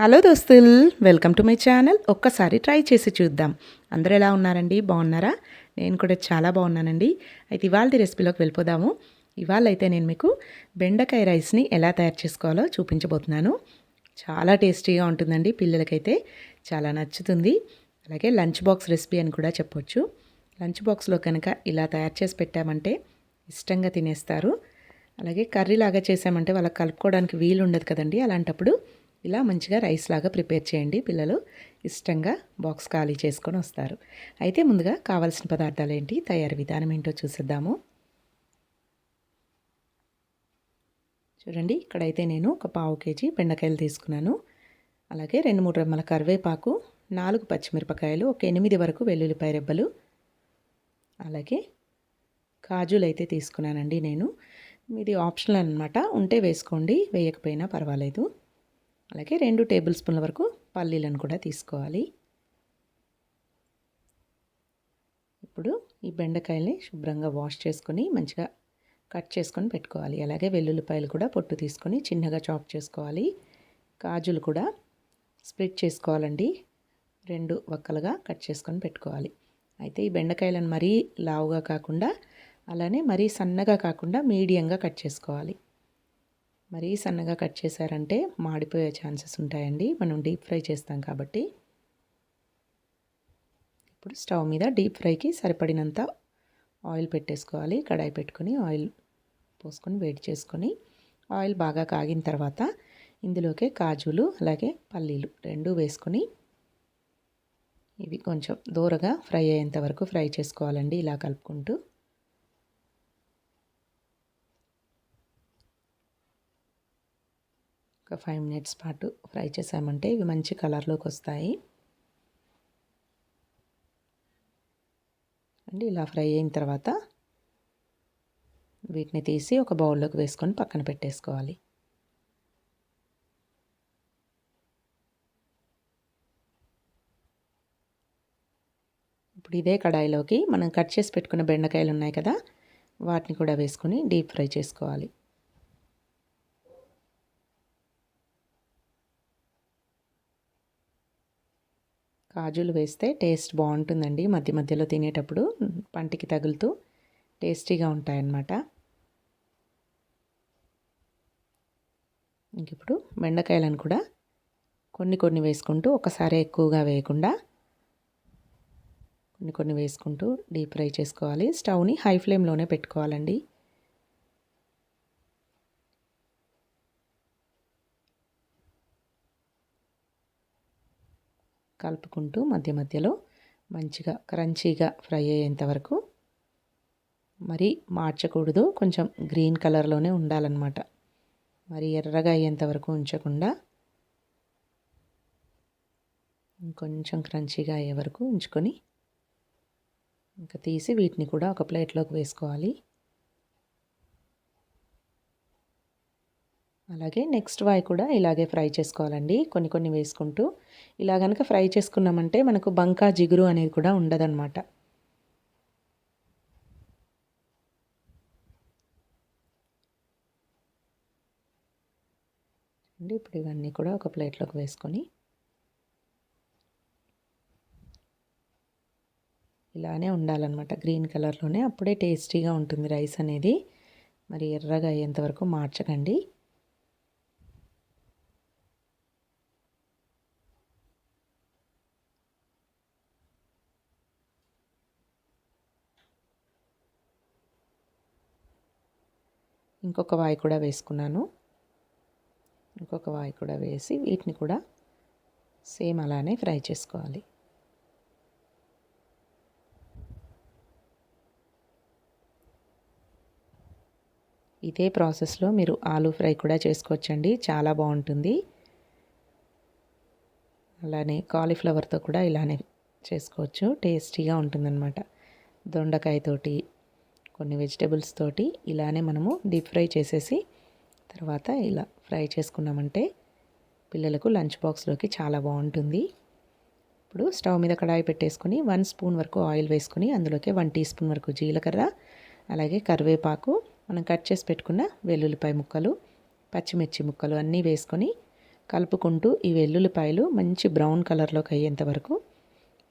Hello దోస్తుల్ welcome to my channel. ఒక్కసారి try చేసి చూద్దాం. అందరూ ఎలా ఉన్నారండి? బాగున్నారా? నేను కూడా చాలా బాగున్నానండి. అయితే ఇవాళ రెసిపీలోకి వెళ్ళిపోదాము. ఇవాళ అయితే నేను మీకు బెండకాయ రైస్ని ఎలా తయారు చేసుకోవాలో చూపించబోతున్నాను. చాలా టేస్టీగా ఉంటుందండి పిల్లలకైతే. చాలా నచ్చుతుంది. అలాగే లంచ్ బాక్స్ రెసిపీ అని కూడా చెప్పొచ్చు. లంచ్ బాక్స్లో కనుక ఇలా తయారు చేసి పెట్టామంటే ఇష్టంగా తినేస్తారు. అలాగే కర్రీ లాగా చేసామంటే వాళ్ళకి కలుపుకోవడానికి వీలు ఉండదు కదండి అలాంటప్పుడు. ఇలా మంచిగా రైస్ లాగా ప్రిపేర్ చేయండి పిల్లలు. ఇష్టంగా బాక్స్ ఖాళీ చేసుకొని వస్తారు. అయితే ముందుగా కావాల్సిన పదార్థాలు ఏంటి? తయారీ విధానం ఏంటో చూసిద్దాము. చూడండి ఇక్కడైతే నేను ఒక పావు కేజీ బెండకాయలు తీసుకున్నాను. అలాగే రెండు మూడు రెమ్మల కరివేపాకు నాలుగు పచ్చిమిరపకాయలు ఒక ఎనిమిది వరకు వెల్లుల్లిపాయ రెబ్బలు అలాగే కాజులు అయితే తీసుకున్నానండి నేను. ఇది ఆప్షనల్ అనమాట ఉంటే వేసుకోండి వేయకపోయినా పర్వాలేదు. అలాగే రెండు టేబుల్ స్పూన్ల వరకు పల్లీలను కూడా తీసుకోవాలి. ఇప్పుడు ఈ బెండకాయల్ని శుభ్రంగా వాష్ చేసుకొని మంచిగా కట్ చేసుకొని పెట్టుకోవాలి. అలాగే వెల్లుల్లిపాయలు కూడా పొట్టు తీసుకొని చిన్నగా చాప్ చేసుకోవాలి. కాజులు కూడా స్ప్లిట్ చేసుకోవాలండి. రెండు వక్కలుగా కట్ చేసుకొని పెట్టుకోవాలి. అయితే ఈ బెండకాయలను మరీ లావుగా కాకుండా అలానే మరీ సన్నగా కాకుండా మీడియంగా కట్ చేసుకోవాలి. మరీ సన్నగా కట్ చేశారంటే మాడిపోయే ఛాన్సెస్ ఉంటాయండి. మనం డీప్ ఫ్రై చేస్తాం కాబట్టి. ఇప్పుడు స్టవ్ మీద డీప్ ఫ్రైకి సరిపడినంత ఆయిల్ పెట్టేసుకోవాలి. కడాయి పెట్టుకొని ఆయిల్ పోసుకొని వేడి చేసుకొని ఆయిల్ బాగా కాగిన తర్వాత ఇందులోకే కాజులు అలాగే పల్లీలు రెండు వేసుకొని ఇవి కొంచెం దూరగా ఫ్రై అయ్యేంత వరకు ఫ్రై చేసుకోవాలండి. ఇలా కలుపుకుంటూ ఒక ఫైవ్ మినిట్స్ పాటు ఫ్రై చేసామంటే ఇవి మంచి కలర్లోకి వస్తాయి. అండి ఇలా ఫ్రై అయిన తర్వాత వీటిని తీసి ఒక బౌల్లోకి వేసుకొని పక్కన పెట్టేసుకోవాలి. ఇప్పుడు ఇదే కడాయిలోకి మనం కట్ చేసి పెట్టుకున్న బెండకాయలు ఉన్నాయి కదా వాటిని కూడా వేసుకొని డీప్ ఫ్రై చేసుకోవాలి. కాజులు వేస్తే టేస్ట్ బాగుంటుందండి. మధ్య మధ్యలో తినేటప్పుడు పంటికి తగులుతూ టేస్టీగా ఉంటాయన్నమాట. ఇంక ఇప్పుడు బెండకాయలను కూడా కొన్ని కొన్ని వేసుకుంటూ ఒకసారి ఎక్కువగా వేయకుండా కొన్ని కొన్ని వేసుకుంటూ డీప్ ఫ్రై చేసుకోవాలి. స్టవ్ని హై ఫ్లేమ్లోనే పెట్టుకోవాలండి. కలుపుకుంటూ మధ్య మధ్యలో మంచిగా క్రంచీగా ఫ్రై అయ్యేంత వరకు మరి మార్చకూడదు. కొంచెం గ్రీన్ కలర్లోనే ఉండాలన్నమాట. మరి ఎర్రగా అయ్యేంత వరకు ఉంచకుండా ఇంకొంచెం క్రంచీగా అయ్యే వరకు ఉంచుకొని ఇంకా తీసి వీటిని కూడా ఒక ప్లేట్లోకి వేసుకోవాలి. అలాగే నెక్స్ట్ వాయి కూడా ఇలాగే ఫ్రై చేసుకోవాలండి. కొన్ని కొన్ని వేసుకుంటూ ఇలా కనుక ఫ్రై చేసుకున్నామంటే మనకు బంకా జిగురు అనేది కూడా ఉండదన్నమాట. అండి ఇప్పుడు ఇవన్నీ కూడా ఒక ప్లేట్లోకి వేసుకొని ఇలానే ఉండాలన్నమాట. గ్రీన్ కలర్లోనే అప్పుడే టేస్టీగా ఉంటుంది రైస్ అనేది. మరి ఎర్రగా అయ్యేంతవరకు మార్చకండి. ఇంకొక వాయి కూడా వేసుకున్నాను. ఇంకొక వాయి కూడా వేసి వీటిని కూడా సేమ్ అలానే ఫ్రై చేసుకోవాలి. ఇదే ప్రాసెస్లో మీరు ఆలూ ఫ్రై కూడా చేసుకోవచ్చండి. చాలా బాగుంటుంది. అలానే కాలీఫ్లవర్తో కూడా ఇలానే చేసుకోవచ్చు. టేస్టీగా ఉంటుందన్నమాట. దొండకాయతోటి కొన్ని వెజిటేబుల్స్ తోటి ఇలానే మనము డీప్ ఫ్రై చేసేసి తర్వాత ఇలా ఫ్రై చేసుకున్నామంటే పిల్లలకు లంచ్ బాక్స్లోకి చాలా బాగుంటుంది. ఇప్పుడు స్టవ్ మీద కడాయి పెట్టేసుకొని వన్ స్పూన్ వరకు ఆయిల్ వేసుకొని అందులోకి వన్ టీ స్పూన్ వరకు జీలకర్ర అలాగే కరివేపాకు మనం కట్ చేసి పెట్టుకున్న వెల్లుల్లిపాయ ముక్కలు పచ్చిమిర్చి ముక్కలు అన్నీ వేసుకొని కలుపుకుంటూ ఈ వెల్లుల్లిపాయలు మంచి బ్రౌన్ కలర్లోకి అయ్యేంత వరకు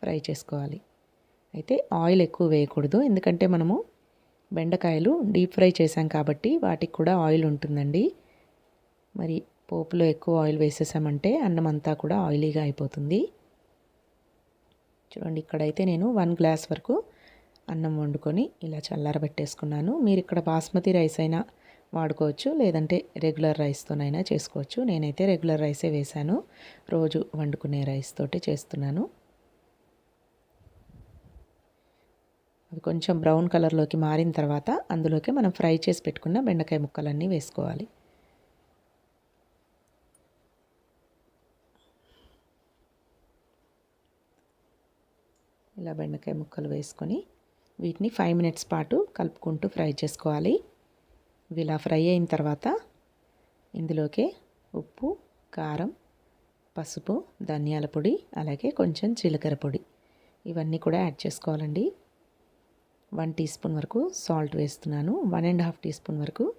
ఫ్రై చేసుకోవాలి. అయితే ఆయిల్ ఎక్కువ వేయకూడదు ఎందుకంటే మనము బెండకాయలు డీప్ ఫ్రై చేసాం కాబట్టి వాటికి కూడా ఆయిల్ ఉంటుందండి. మరి పోపులో ఎక్కువ ఆయిల్ వేసేసామంటే అన్నం అంతా కూడా ఆయిలీగా అయిపోతుంది. చూడండి ఇక్కడైతే నేను వన్ గ్లాస్ వరకు అన్నం వండుకొని ఇలా చల్లారబెట్టేసుకున్నాను. మీరు ఇక్కడ బాస్మతి రైస్ అయినా వాడుకోవచ్చు లేదంటే రెగ్యులర్ రైస్తోనైనా చేసుకోవచ్చు. నేనైతే రెగ్యులర్ రైసే వేశాను. రోజు వండుకునే రైస్ తోటి చేస్తున్నాను. అవి కొంచెం బ్రౌన్ కలర్లోకి మారిన తర్వాత అందులోకి మనం ఫ్రై చేసి పెట్టుకున్న బెండకాయ ముక్కలన్నీ వేసుకోవాలి. ఇలా బెండకాయ ముక్కలు వేసుకొని వీటిని ఫైవ్ మినిట్స్ పాటు కలుపుకుంటూ ఫ్రై చేసుకోవాలి. ఇవి ఇలా ఫ్రై అయిన తర్వాత ఇందులోకి ఉప్పు కారం పసుపు ధనియాల పొడి అలాగే కొంచెం జీలకర్ర పొడి ఇవన్నీ కూడా యాడ్ చేసుకోవాలండి. వన్ టీ స్పూన్ వరకు సాల్ట్ వేస్తున్నాను. One and half teaspoon వరకు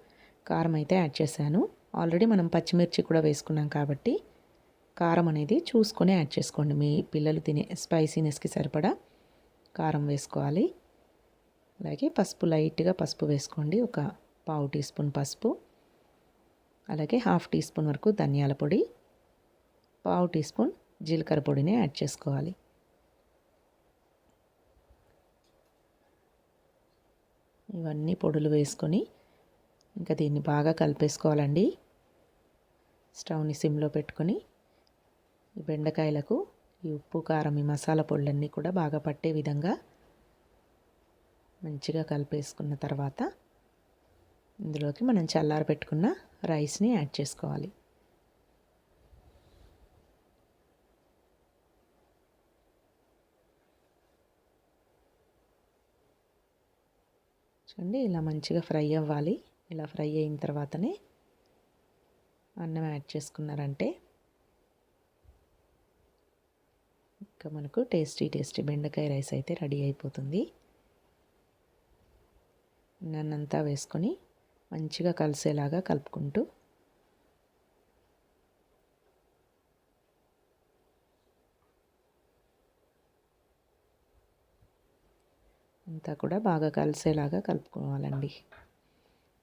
కారం అయితే యాడ్ చేశాను. ఆల్రెడీ మనం పచ్చిమిర్చి కూడా వేసుకున్నాం కాబట్టి కారం అనేది చూసుకొని యాడ్ చేసుకోండి. మీ పిల్లలు తినే స్పైసీనెస్కి సరిపడా కారం వేసుకోవాలి. అలాగే పసుపు లైట్గా పసుపు వేసుకోండి. ఒక పావు టీ స్పూన్ పసుపు. అలాగే హాఫ్ టీ స్పూన్ వరకు ధనియాల పొడి. పావు టీ స్పూన్ జీలకర్ర పొడిని యాడ్ చేసుకోవాలి. ఇవన్నీ పొడులు వేసుకొని ఇంకా దీన్ని బాగా కలిపేసుకోవాలండి. స్టవ్ని సిమ్లో పెట్టుకొని ఈ బెండకాయలకు ఈ ఉప్పు కారం ఈ మసాలా పొళ్ళన్నీ కూడా బాగా పట్టే విధంగా మంచిగా కలిపేసుకున్న తర్వాత ఇందులోకి మనం చల్లార పెట్టుకున్న రైస్ని యాడ్ చేసుకోవాలి. చూడండి ఇలా మంచిగా ఫ్రై అవ్వాలి. ఇలా ఫ్రై అయిన తర్వాతనే అన్నం యాడ్ చేసుకున్నారంటే ఇంకా మనకు టేస్టీ టేస్టీ బెండకాయ రైస్ అయితే రెడీ అయిపోతుంది. నన్నంతా వేసుకొని మంచిగా కలిసేలాగా కలుపుకుంటూ అంతా కూడా బాగా కలిసేలాగా కలుపుకోవాలండి.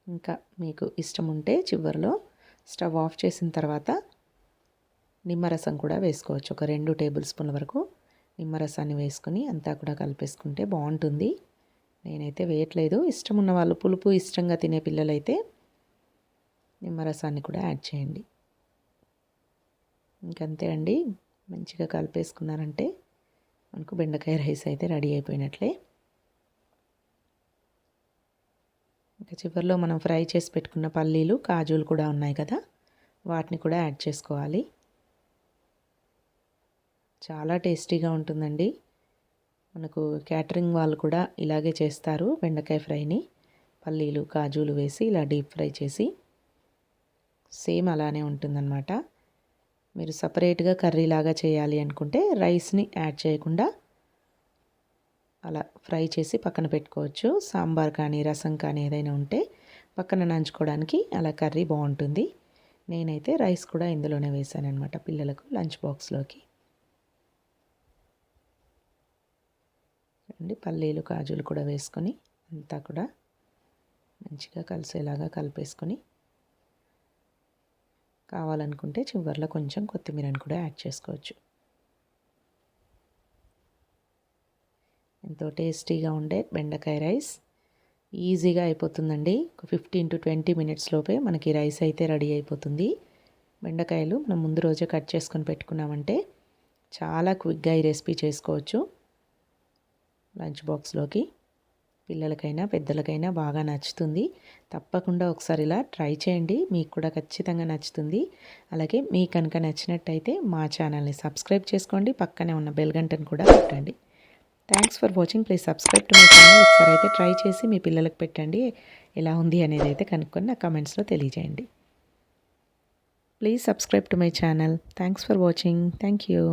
ఇంకా మీకు ఇష్టం ఉంటే చివరిలో స్టవ్ ఆఫ్ చేసిన తర్వాత నిమ్మరసం కూడా వేసుకోవచ్చు. ఒక రెండు టేబుల్ స్పూన్ల వరకు నిమ్మరసాన్ని వేసుకొని అంతా కూడా కలిపేసుకుంటే బాగుంటుంది. నేనైతే వేయట్లేదు. ఇష్టం ఉన్న వాళ్ళు పులుపు ఇష్టంగా తినే పిల్లలైతే నిమ్మరసాన్ని కూడా యాడ్ చేయండి. ఇంకంతే అండి. మంచిగా కలిపేసుకున్నారంటే మనకు బెండకాయ రైస్ అయితే రెడీ అయిపోయినట్లే. ఇంకా చివరిలో మనం ఫ్రై చేసి పెట్టుకున్న పల్లీలు కాజులు కూడా ఉన్నాయి కదా? వాటిని కూడా యాడ్ చేసుకోవాలి. చాలా టేస్టీగా ఉంటుందండి. మనకు క్యాటరింగ్ వాళ్ళు కూడా ఇలాగే చేస్తారు బెండకాయ ఫ్రైని. పల్లీలు కాజులు వేసి ఇలా డీప్ ఫ్రై చేసి సేమ్ అలానే ఉంటుందన్నమాట. మీరు సపరేట్గా కర్రీ లాగా చేయాలి అనుకుంటే రైస్ని యాడ్ చేయకుండా అలా ఫ్రై చేసి పక్కన పెట్టుకోవచ్చు. సాంబార్ కానీ రసం కానీ ఏదైనా ఉంటే పక్కన నంచుకోవడానికి అలా కర్రీ బాగుంటుంది. నేనైతే రైస్ కూడా ఇందులోనే వేసాను అనమాట పిల్లలకు లంచ్ బాక్స్లోకి. అండి పల్లీలు కాజులు కూడా వేసుకొని అంతా కూడా మంచిగా కలిసేలాగా కలిపేసుకొని కావాలనుకుంటే చివరిలో కొంచెం కొత్తిమీరని కూడా యాడ్ చేసుకోవచ్చు. ఎంతో టేస్టీగా ఉండే బెండకాయ రైస్. ఈజీగా అయిపోతుందండి. ఒక ఫిఫ్టీన్ టు ట్వంటీ మినిట్స్ లోపే మనకి రైస్ అయితే రెడీ అయిపోతుంది. బెండకాయలు మనం ముందు రోజే కట్ చేసుకొని పెట్టుకున్నామంటే చాలా క్విక్గా ఈ రెసిపీ చేసుకోవచ్చు. లంచ్ బాక్స్లోకి పిల్లలకైనా పెద్దలకైనా బాగా నచ్చుతుంది. తప్పకుండా ఒకసారి ఇలా ట్రై చేయండి. మీకు కూడా ఖచ్చితంగా నచ్చుతుంది. అలాగే మీకు కనుక నచ్చినట్టయితే మా ఛానల్ని సబ్స్క్రైబ్ చేసుకోండి. పక్కనే ఉన్న బెల్ గంటను కూడా పెట్టండి thanks for watching please subscribe to my channel ఒకసారి అయితే ట్రై చేసి మీ పిల్లలకు పెట్టండి. ఎలా ఉంది అనేది అయితే కనుక్కొని నా కమెంట్స్లో తెలియజేయండి. Please subscribe to my channel thanks for watching thank you